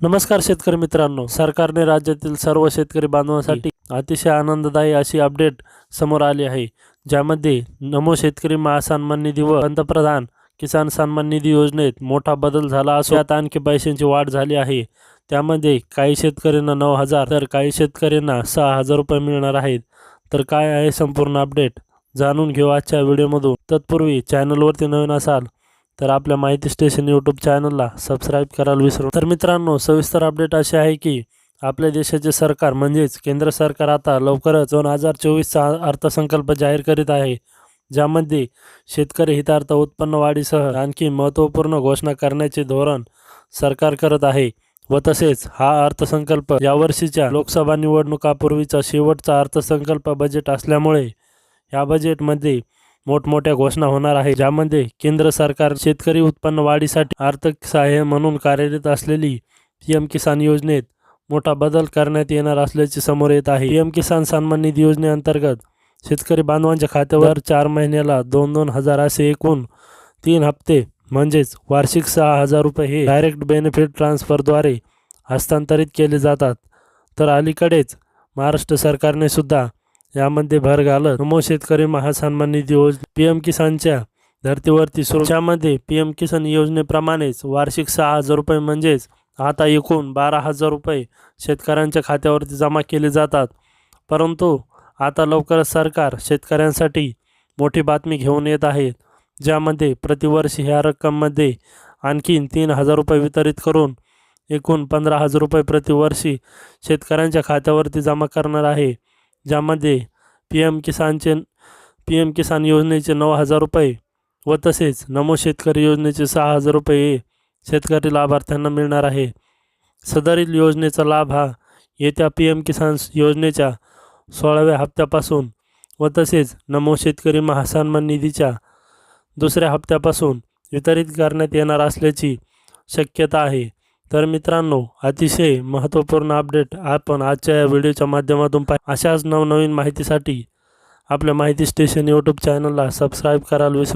नमस्कार शेतकरी मित्रांनो. सरकारने राज्यातील सर्व शेतकरी बांधवांसाठी अतिशय आनंददायी अशी अपडेट समोर आली आहे. ज्यामध्ये नमो शेतकरी महासन्मान निधी व पंतप्रधान किसान सन्मान निधी योजनेत मोठा बदल झाला असून यात आणखी पैशांची वाढ झाली आहे. त्यामध्ये काही शेतकऱ्यांना नऊ हजार तर काही शेतकऱ्यांना सहा हजार रुपये मिळणार आहेत. तर काय आहे संपूर्ण अपडेट जाणून घेऊ आजच्या व्हिडिओमधून. तत्पूर्वी चॅनलवरती नवीन असाल तर आपल्या माहिती स्टेशन यूट्यूब चॅनलला सबस्क्राईब करायला विसरू तर मित्रांनो सविस्तर अपडेट असे आहे की आपल्या देशाचे सरकार म्हणजेच केंद्र सरकार आता लवकरच दोन हजार चोवीसचा अर्थसंकल्प जाहीर करीत आहे ज्यामध्ये शेतकरी हितार्थ उत्पन्न वाढीसह आणखी महत्त्वपूर्ण घोषणा करण्याचे धोरण सरकार करत आहे व तसेच हा अर्थसंकल्प यावर्षीच्या लोकसभा निवडणुकापूर्वीचा शेवटचा अर्थसंकल्प बजेट असल्यामुळे या बजेटमध्ये मोठमोठ्या घोषणा होणार आहे. ज्यामध्ये केंद्र सरकार शेतकरी उत्पन्न वाढीसाठी आर्थिक सहाय्य म्हणून कार्यरत असलेली पी एम किसान योजनेत मोठा बदल करण्यात येणार असल्याचे समोर येत आहे. पीएम किसान सन्मान निधी योजनेअंतर्गत शेतकरी बांधवांच्या खात्यावर चार महिन्याला दोन दोन हजार असे एकूण तीन हप्ते म्हणजेच वार्षिक सहा हजार रुपये हे डायरेक्ट बेनिफिट ट्रान्सफरद्वारे हस्तांतरित केले जातात. तर अलीकडेच महाराष्ट्र सरकारने सुद्धा यामध्ये भर घालत नमो शेतकरी महासन्मान निधी योजना पी एम किसानच्या धर्तीवरती सुरक्षामध्ये पीएम पी एम किसान योजनेप्रमाणेच वार्षिक सहा हजार रुपये म्हणजेच आता एकूण बारा हजार रुपये शेतकऱ्यांच्या खात्यावरती जमा केले जातात. परंतु आता लवकरच सरकार शेतकऱ्यांसाठी मोठी बातमी घेऊन येत आहे ज्यामध्ये प्रतिवर्षी ह्या रक्कममध्ये आणखीन तीन हजार रुपये वितरित करून एकूण पंधरा हजार रुपये प्रतिवर्षी शेतकऱ्यांच्या खात्यावरती जमा करणार आहे. ज्यामध्ये पी एम किसानचे पी एम किसान योजनेचे नऊ हजार रुपये व तसेच नमो शेतकरी योजनेचे सहा हजार रुपये हे शेतकरी लाभार्थ्यांना मिळणार आहे. सदरील योजनेचा लाभ हा येत्या पी एम किसान योजनेच्या सोळाव्या हप्त्यापासून व तसेच नमो शेतकरी महासन्मान निधीच्या दुसऱ्या हप्त्यापासून वितरित करण्यात येणार असल्याची शक्यता आहे. तर मित्रांनो अतिशय महत्त्वपूर्ण अपडेट आपण आजच्या या व्हिडिओच्या माध्यमातून पाह अशाच नवनवीन माहितीसाठी आपल्या माहिती स्टेशन यूट्यूब चॅनलला सबस्क्राईब करायला विसरू